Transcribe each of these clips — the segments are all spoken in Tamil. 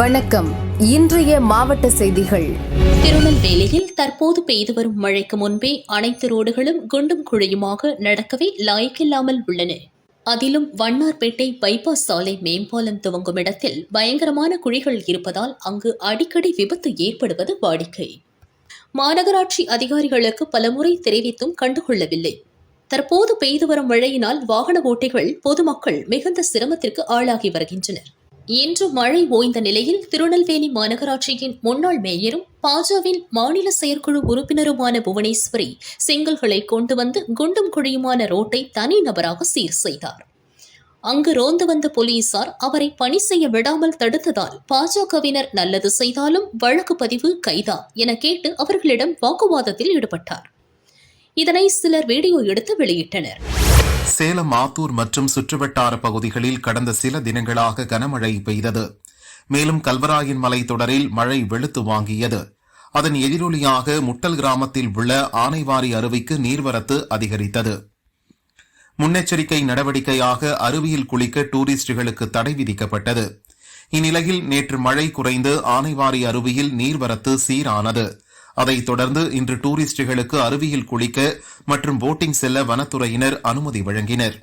வணக்கம். இன்றைய மாவட்ட செய்திகள். திருநெல்வேலியில் தற்போது பெய்து வரும் மழைக்கு முன்பே அனைத்து ரோடுகளும் குண்டும் குழியுமாக நடக்கவே லாயக்கில்லாமல் உள்ளன. அதிலும் வண்ணார்பேட்டை பைபாஸ் சாலை மேம்பாலம் துவங்கும் இடத்தில் பயங்கரமான குழிகள் இருப்பதால் அங்கு அடிக்கடி விபத்து ஏற்படுவது வாடிக்கை. மாநகராட்சி அதிகாரிகளுக்கு பலமுறை தெரிவித்தும் கண்டுகொள்ளவில்லை. தற்போது பெய்து வரும் மழையினால் வாகன ஓட்டிகள் பொதுமக்கள் மிகுந்த சிரமத்திற்கு ஆளாகி வருகின்றனர். இன்று மழை ஓய்ந்த நிலையில் திருநெல்வேலி மாநகராட்சியின் முன்னாள் மேயரும் பாஜவின் மாநில செயற்குழு உறுப்பினருமான புவனேஸ்வரி செங்கல்களை கொண்டு வந்து குண்டும் குழியுமான ரோட்டை தனிநபராக சீர் செய்தார். அங்கு ரோந்து வந்த போலீசார் அவரை பணி செய்ய விடாமல் தடுத்ததால் பாஜகவினர் நல்லது செய்தாலும் வழக்கு பதிவு கைதா என கேட்டு அவர்களிடம் வாக்குவாதத்தில் ஈடுபட்டார். இதனை சிலர் வீடியோ எடுத்து வெளியிட்டனர். சேலம் ஆத்தூர் மற்றும் சுற்றுவட்டார பகுதிகளில் கடந்த சில தினங்களாக கனமழை பெய்தது. மேலும் கல்வராயன் மலைத்தொடரில் மழை வெளுத்து வாங்கியது. அதன் எதிரொலியாக முட்டல் கிராமத்தில் உள்ள ஆனைவாரி அருவிக்கு நீர்வரத்து அதிகரித்தது. முன்னெச்சரிக்கை நடவடிக்கையாக அருவியில் குளிக்க டூரிஸ்டுகளுக்கு தடை விதிக்கப்பட்டது. இந்நிலையில் நேற்று மழை குறைந்து ஆனைவாரி அருவியில் நீர்வரத்து சீரானது. அதைத் தொடர்ந்து இன்று டூரிஸ்டுகளுக்கு அருவியில் குளிக்க மற்றும் போட்டிங் செல்ல வனத்துறையினர் அனுமதி வழங்கினர்.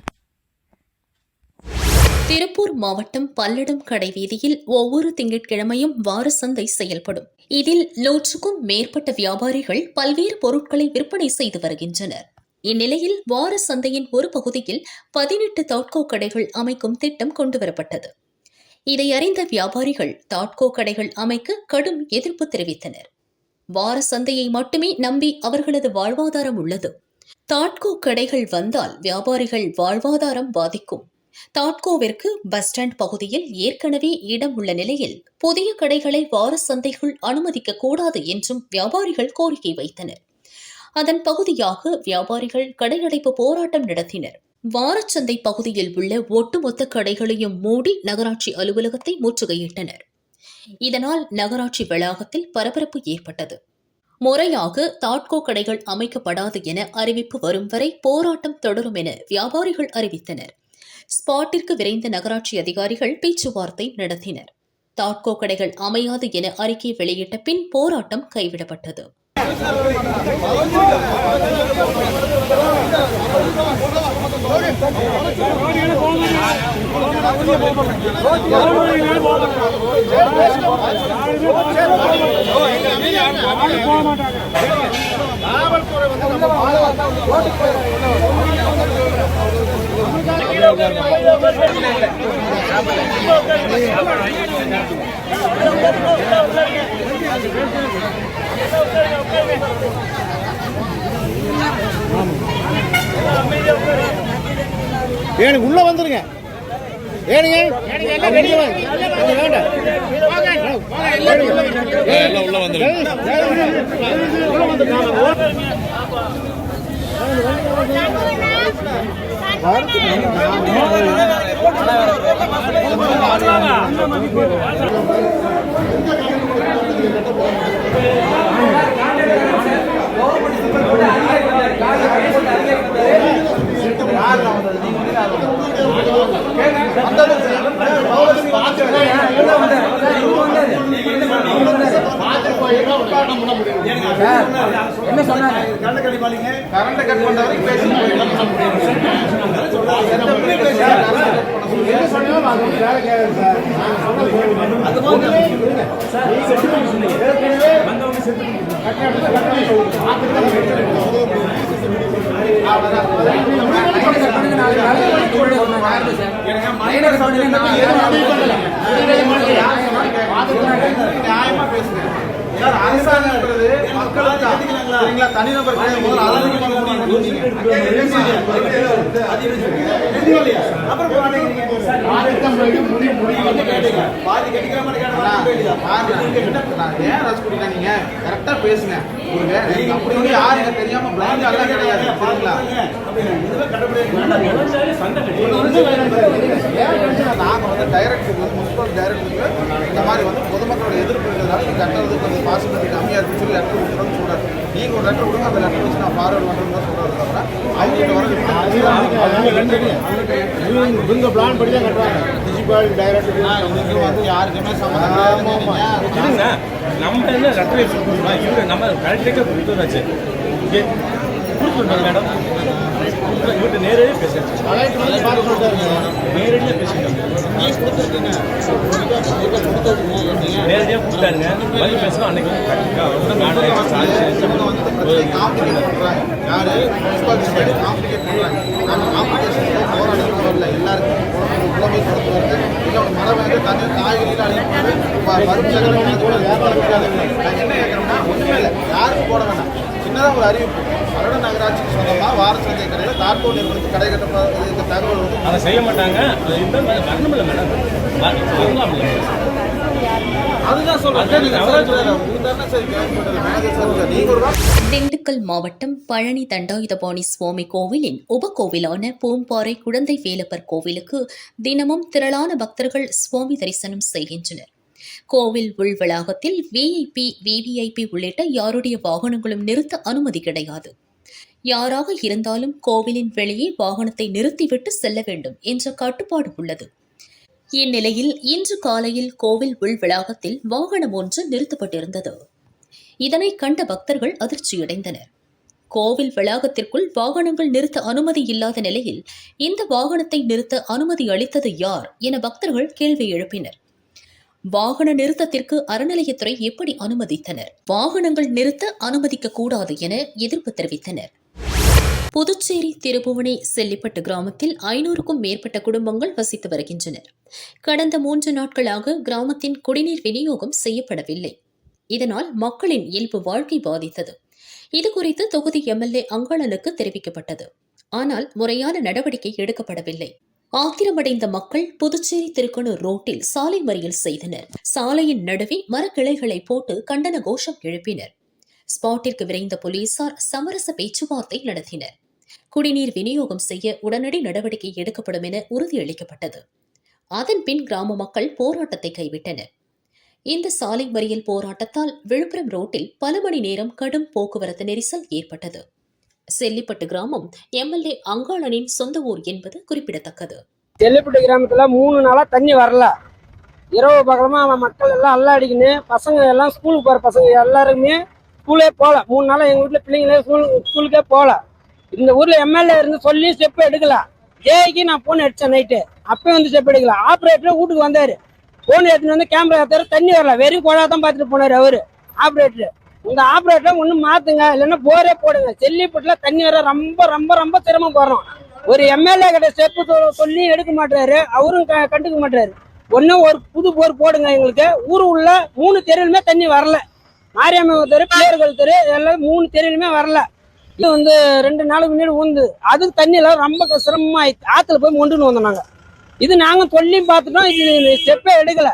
திருப்பூர் மாவட்டம் பல்லடம் கடைவீதியில் ஒவ்வொரு திங்கட்கிழமையும் வார சந்தை செயல்படும். இதில் நூற்றுக்கும் மேற்பட்ட வியாபாரிகள் பல்வேறு பொருட்களை விற்பனை செய்து வருகின்றனர். இந்நிலையில் வார சந்தையின் ஒரு பகுதியில் பதினெட்டு தாட்கோ கடைகள் அமைக்கும் திட்டம் கொண்டுவரப்பட்டது. இதை அறிந்த வியாபாரிகள் தாட்கோ கடைகள் அமைக்க கடும் எதிர்ப்பு தெரிவித்தனர். வார சந்தையை மட்டுமே நம்பி அவர்களது வாழ்வாதாரம் உள்ளது. தாட்கோ கடைகள் வந்தால் வியாபாரிகள் வாழ்வாதாரம் பாதிக்கும். தாட்கோவிற்கு பஸ் ஸ்டாண்ட் பகுதியில் ஏற்கனவே இடம் உள்ள நிலையில் புதிய கடைகளை வார சந்தைக்குள் அனுமதிக்க கூடாது என்றும் வியாபாரிகள் கோரிக்கை வைத்தனர். அதன் பகுதியாக வியாபாரிகள் கடையடைப்பு போராட்டம் நடத்தினர். வாரச்சந்தை பகுதியில் உள்ள ஒட்டுமொத்த கடைகளையும் மூடி நகராட்சி அலுவலகத்தை முற்றுகையிட்டனர். இதனால் நகராட்சி வளாகத்தில் பரபரப்பு ஏற்பட்டது. முறையாக தாட்கோ கடைகள் அமைக்கப்படாது என அறிவிப்பு வரும் வரை போராட்டம் தொடரும் என வியாபாரிகள் அறிவித்தனர். ஸ்பாட்டிற்கு விரைந்த நகராட்சி அதிகாரிகள் பேச்சுவார்த்தை நடத்தினர். தாட்கோ கடைகள் அமையாது என அறிக்கை வெளியிட்ட பின் போராட்டம் கைவிடப்பட்டது. போக ஏனுங்க உள்ள வந்துருங்க. ஏனுங்க? வெளிய வேண்டாம். எல்லாம் உள்ள வந்துருங்க. கரண்ட் கட் என்ன சொன்னாலும் அது வந்து வேலை கேட்காது சார். நான் சொன்னது ஒண்ணுமே இல்லைங்க. ஏற்கனவே கட்டணத்தை கட்டணம் சொல்லுங்க. நியாயமா பேசுறேன் பேசுங்க. அப்படி யாரும் எனக்கு தெரியாம பிளைண்ட் எல்லாம் கிடையாது. சரிங்களா நாங்க வந்து டைரக்டர் வந்து முனிசிபல் டைரக்டருக்கு இந்த மாதிரி வந்து பொதுமக்களோட எதிர்ப்பு இருக்கிறதுனால நீங்க கட்டுறது கம்மியா இருக்குன்னு சொல்லி லெட்டர் கொடுக்குறோம்னு சொல்றாரு. நீங்கள் ஒரு லெட்டர் கொடுங்க அந்த லெட்டர் வச்சு நான் ஃபார்வர்ட் பண்ணுறேன்னு தான் சொல்கிறது தவிர வர இவங்க பிளான் படி தான் கட்டுவாங்க. முனிசிபாலிட்டி டைரக்டர் இதுக்கு வந்து யாருக்குமே சம்மந்தம் நம்ம என்ன லெட்டர் எடுத்துருக்கோம் இவரு நம்ம கலெக்டருக்கு கொடுத்து வந்தாச்சு இங்கே கொடுத்துருந்தோம் மேடம் இவர்கிட்ட நேரடியாக பேசுறேன் நேரடியாக பேசிட்டாங்க நேரடியாக கொடுத்தாருங்க. வந்து பேசணும் அன்னைக்கு எல்லாருக்கும் உடம்பை கொடுத்து மழை வந்து தண்ணி காய்கறியில் அழிப்பு மருந்து வியாபாரம் இருக்காதுங்க நாங்கள் என்ன கேட்குறோம்னா ஒன்றுமே இல்லை யாருக்கும் போட வேண்டாம் சின்னதாக ஒரு அறிவிப்பு மறுட நகராட்சிக்கு சொந்தமாக வார சந்தை கடையில் தார்கோ நிறுவனத்துக்கு கடை கட்ட தகவல் வந்து அதை செய்ய மாட்டாங்க. வரணும் இல்லை மேடம்? அதுதான் சொல்றேன். திண்டுக்கல் மாவட்டம் பழனி தண்டாயுதபாணி சுவாமி கோவிலின் உபகோவிலான பூம்பாறை குழந்தை வேலப்பர் கோவிலுக்கு தினமும் திரளான பக்தர்கள் சுவாமி தரிசனம் செய்கின்றனர். கோவில் உள் வளாகத்தில் விஐபி விவிஐபி உள்ளிட்ட யாருடைய வாகனங்களும் நிறுத்த அனுமதி கிடையாது. யாராக இருந்தாலும் கோவிலின் வெளியே வாகனத்தை நிறுத்திவிட்டு செல்ல வேண்டும் என்ற கட்டுப்பாடு உள்ளது. இந்நிலையில் இன்று காலையில் கோவில் உள் வளாகத்தில் வாகனம் ஒன்று நிறுத்தப்பட்டிருந்தது. இதனை கண்ட பக்தர்கள் அதிர்ச்சியடைந்தனர். கோவில் வளாகத்திற்குள் வாகனங்கள் நிறுத்த அனுமதி இல்லாத நிலையில் இந்த வாகனத்தை நிறுத்த அனுமதி அளித்தது யார் என பக்தர்கள் கேள்வி எழுப்பினர். வாகன நிறுத்தத்திற்கு அறநிலையத்துறை எப்படி அனுமதித்தனர்? வாகனங்கள் நிறுத்த அனுமதிக்க கூடாது என எதிர்ப்பு தெரிவித்தனர். புதுச்சேரி திருபுவனை செல்லிப்பட்டு கிராமத்தில் ஐநூறுக்கும் மேற்பட்ட குடும்பங்கள் வசித்து வருகின்றனர். கடந்த மூன்று நாட்களாக கிராமத்தின் குடிநீர் விநியோகம் செய்யப்படவில்லை. இதனால் மக்களின் இயல்பு வாழ்க்கை பாதித்தது. இதுகுறித்து தொகுதி எம்எல்ஏ அங்காளனுக்கு தெரிவிக்கப்பட்டது. ஆனால் முறையான நடவடிக்கை எடுக்கப்படவில்லை. ஆத்திரமடைந்த மக்கள் புதுச்சேரி திருக்கனூர் ரோட்டில் சாலை மறியல் செய்தனர். சாலையின் நடுவே மரக்கிளைகளை போட்டு கண்டன கோஷம் எழுப்பினர். ஸ்பாட்டிற்கு விரைந்த போலீசார் சமரச பேச்சுவார்த்தை நடத்தினர். குடிநீர் விநியோகம் செய்ய உடனடி நடவடிக்கை எடுக்கப்படும் என உறுதியளிக்கப்பட்டது. அதன் பின் கிராம மக்கள் போராட்டத்தை கைவிட்டனர். இந்த சாலை மறியல் போராட்டத்தால் விழுப்புரம் ரோட்டில் பல மணி நேரம் கடும் போக்குவரத்து நெரிசல் ஏற்பட்டது. செல்லிப்பட்டு கிராமம் எம்எல்ஏ அங்காளனின் சொந்த ஊர் என்பது குறிப்பிடத்தக்கது. செல்லிப்பட்டு கிராமத்துல மூணு நாளா தண்ணி வரல. இரவு பகலமா அவன் மக்கள் எல்லாம் அல்லாடிக்கின்னு பசங்க எல்லாம் ஸ்கூலுக்கு போற பசங்க எல்லாருமே ஸ்கூலே போகல மூணு நாளா எங்க வீட்டுல பிள்ளைங்களே ஸ்கூல் ஸ்கூலுக்கே போகல இந்த ஊர்ல எம்எல்ஏ இருந்து சொல்லி ஸ்டெப் எடுக்கல. ஜேக்கு நான் போன் அடிச்சேன் நைட்டு அப்பயும் வந்து ஸ்டெப் எடுக்கல. ஆப்ரேட்டர் வீட்டுக்கு வந்தாரு. போன் எடுத்துட்டு வந்து கேமரா எடுத்தாரு தண்ணி வரல. வெறும் குழா தான் பார்த்துட்டு போனாரு அவரு. ஆப்ரேட்டர் உங்க ஆப்ரேட்டர் ஒன்றும் மாத்துங்க இல்லைன்னா போரே போடுங்க. செல்லிப்பட்டுல தண்ணி வர ரொம்ப ரொம்ப ரொம்ப சிரமம் போடுறோம். ஒரு எம்எல்ஏ கிட்ட செப்பு சொல்லி எடுக்க மாட்டாரு அவரும் க- கண்டுக்க மாட்டாரு ஒன்றும் ஒரு புது போர் போடுங்க எங்களுக்கு. ஊர் உள்ள மூணு தெருவிலுமே தண்ணி வரல. மாரியம்மன் தெரு பிள்ளையர்கள் தெரு எல்லாம் மூணு தெருவிலுமே வரல. இது வந்து ரெண்டு நாளுக்கு முன்னாடி உந்து அதுக்கு தண்ணியெல்லாம் ரொம்ப சிரமமாக ஆயிடுச்சு. போய் மொண்டுன்னு வந்தோம் நாங்கள் இது நாங்கள் சொல்லியும் பார்த்துட்டோம் இது ஸ்டெப்பே எடுக்கலை.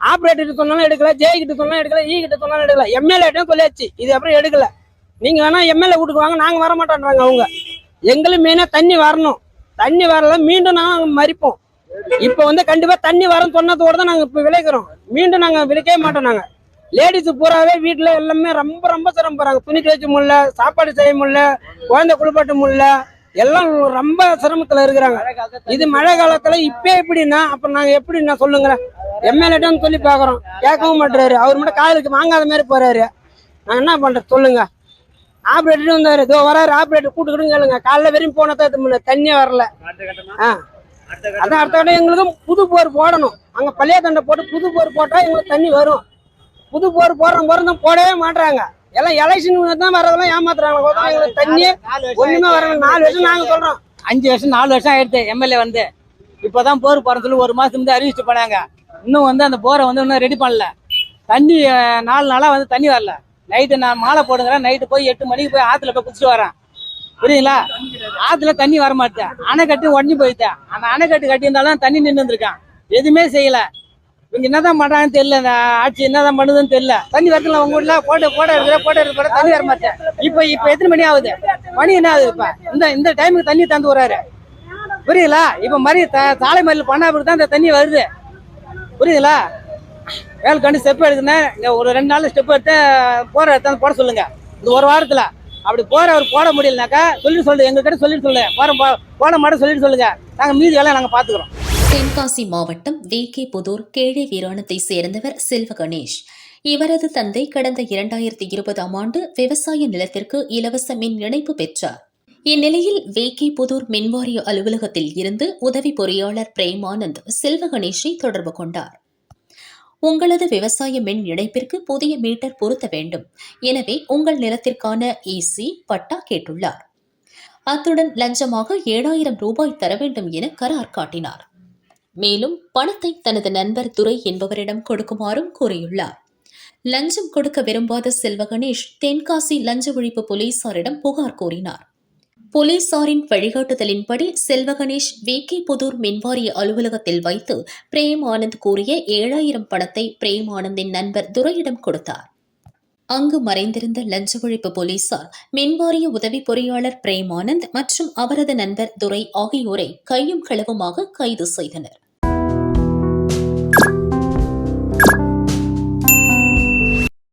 ஆப்ரேட்டர் சொன்னாலும் எடுக்கல ஜே கிட்ட சொன்னாலும் எடுக்கல ஈ கிட்ட சொன்னாலும் எடுக்கல. E எம்எல்ஏட்டும் சொல்லியாச்சு. இது அப்புறம் எடுக்கல. நீங்க வேணா எம்எல்ஏ வீட்டுக்கு வாங்க நாங்க வர மாட்டோன்றாங்க அவங்க. எங்களுக்கு மெயினா தண்ணி வரணும். தண்ணி வரல மீண்டும் நாங்க மறிப்போம். இப்ப வந்து கண்டிப்பா தண்ணி வரன்னு சொன்னதோட தான் நாங்க இப்ப விளைக்கிறோம். மீண்டும் நாங்க விளைக்கவே மாட்டோம் நாங்க. லேடிஸ் பூராவே வீட்டுல எல்லாமே ரொம்ப ரொம்ப சிரமம் போறாங்க துணி துவைக்க முடியல சாப்பாடு செய்ய முடியல குழந்தை குளிப்பாட்ட முடியல. எல்லாம் ரொம்ப சிரமத்துல இருக்கிறாங்க. இது மழை காலத்துல இப்ப எப்படின்னா அப்ப நாங்க எப்படின்னா சொல்லுங்க எம்எல்ஏட்டும் சொல்லி பார்க்குறோம். கேட்கவும் மாட்டுறாரு. அவர் மட்டும் காதலுக்கு வாங்காத மாதிரி போகிறாரு நான் என்ன பண்ணுறேன் சொல்லுங்க. ஆப்ரேட்டரும் வந்தார். இதோ வராரு. ஆப்ரேட்டர் கூட்டுக்கிட்டு கேளுங்க. காலைல வரையும் போனதான் தண்ணியே வரல. ஆ. அதான் அடுத்த கட்டம் எங்களுக்கும் புது போர் போடணும். அங்கே பழைய தண்டை போட்டு புது போர் போட்டால் எங்களுக்கு தண்ணி வரும். புது போர் போடுறோம் போகிறதும் போடவே மாட்டுறாங்க எல்லாம் எலெக்ஷன் தான் வரதெல்லாம் ஏமாத்துறாங்க. எங்களுக்கு தண்ணி ஒன்றுமே வரணும் நாலு வருஷம் நாங்கள் சொல்கிறோம் அஞ்சு வருஷம் நாலு வருஷம் ஆயிடுச்சு. எம்எல்ஏ வந்து. இப்போதான் போர் போறேன்னு ஒரு மாசம் வந்து அறிவிச்சு போனாங்க. இன்னும் வந்து அந்த போரை வந்து இன்னும் ரெடி பண்ணல. தண்ணி நாலு நாளாக வந்து தண்ணி வரல. நைட்டு நான் மாலை போடுங்கிறேன். நைட்டு போய் எட்டு மணிக்கு போய் ஆற்றுல போய் குடிச்சிட்டு வரேன். புரியுங்களா ஆற்றுல தண்ணி வர மாட்டேன் அணைக்கட்டு உடஞ்சி போயிட்டேன். அந்த அணைக்கட்டு கட்டியிருந்தாலும் தண்ணி நின்று இருந்திருக்கான் எதுவுமே செய்யல. இவங்க என்னதான் பண்றாங்கன்னு தெரியல. இந்த ஆட்சி என்னதான் பண்ணுதுன்னு தெரியல. தண்ணி வரதுல உங்க வீட்டில் போட்டு போட இருக்கிற போட்டோ இருக்கிற தண்ணி வர மாட்டேன் இப்போ இப்போ எத்தனை மணி ஆகுது? மணி என்ன ஆகுது இப்போ? இந்த இந்த டைமுக்கு தண்ணி தந்து வராரு புரியல இப்போ மாதிரி த- சாலை மறியல் பண்ணா தான் இந்த தண்ணி வருது. புரியுதுங்களா? வேலை கண்டு ஸ்டெப் எடுக்குன்னா இங்கே ஒரு ரெண்டு நாள் ஸ்டெப் எடுத்து போகிற எடுத்தாந்து போட சொல்லுங்க. இந்த ஒரு வாரத்தில். அப்படி போற அவர் போட முடியலனாக்கா சொல்லி. சொல்லுங்கள் எங்ககிட்ட சொல்லிட்டு சொல்லி. சொல்லு போற போன மாட்ட சொல்லிட்டு சொல்லுங்க. நாங்கள் மீதி எல்லாம் நாங்கள் பார்த்துக்குறோம் தென்காசி மாவட்டம் வி கே புதூர் கேழை வீராணத்தை சேர்ந்தவர் செல்வ கணேஷ். இவரது தந்தை கடந்த இரண்டாயிரத்தி இருபதாம் ஆண்டு விவசாய நிலத்திற்கு இலவச மின் இணைப்பு பெற்றார். இந்நிலையில் வி. கே. புதூர் மின்வாரிய அலுவலகத்தில் இருந்து உதவி பொறியாளர் பிரேமானந்த் செல்வ கணேஷை தொடர்பு கொண்டார். உங்களது விவசாய மின் இணைப்பிற்கு புதிய மீட்டர் பொருத்த வேண்டும். எனவே உங்கள் நிலத்திற்கான இசி பட்டா கேட்டுள்ளார். அத்துடன் லஞ்சமாக ஏழாயிரம் ரூபாய் தர வேண்டும் என கரார் காட்டினார். மேலும் பணத்தை தனது நண்பர் துரை என்பவரிடம் கொடுக்குமாறும் கூறியுள்ளார். லஞ்சம் கொடுக்க விரும்பாத செல்வ கணேஷ் தென்காசி லஞ்ச ஒழிப்பு போலீசாரிடம் புகார் கூறினார். போலீசாரின் வழிகாட்டுதலின்படி செல்வகணேஷ் வி. கே. புதூர் மின்வாரிய அலுவலகத்தில் வைத்து பிரேம் ஆனந்த் கூறிய ஏழாயிரம் பணத்தை பிரேம் ஆனந்தின் நண்பர் துரையிடம் கொடுத்தார். அங்கு மறைந்திருந்த லஞ்ச ஒழிப்பு போலீசார் மின்வாரிய உதவி பொறியாளர் பிரேம் ஆனந்த் மற்றும் அவரது நண்பர் துரை ஆகியோரை கையும் களவுமாக கைது செய்தனர்.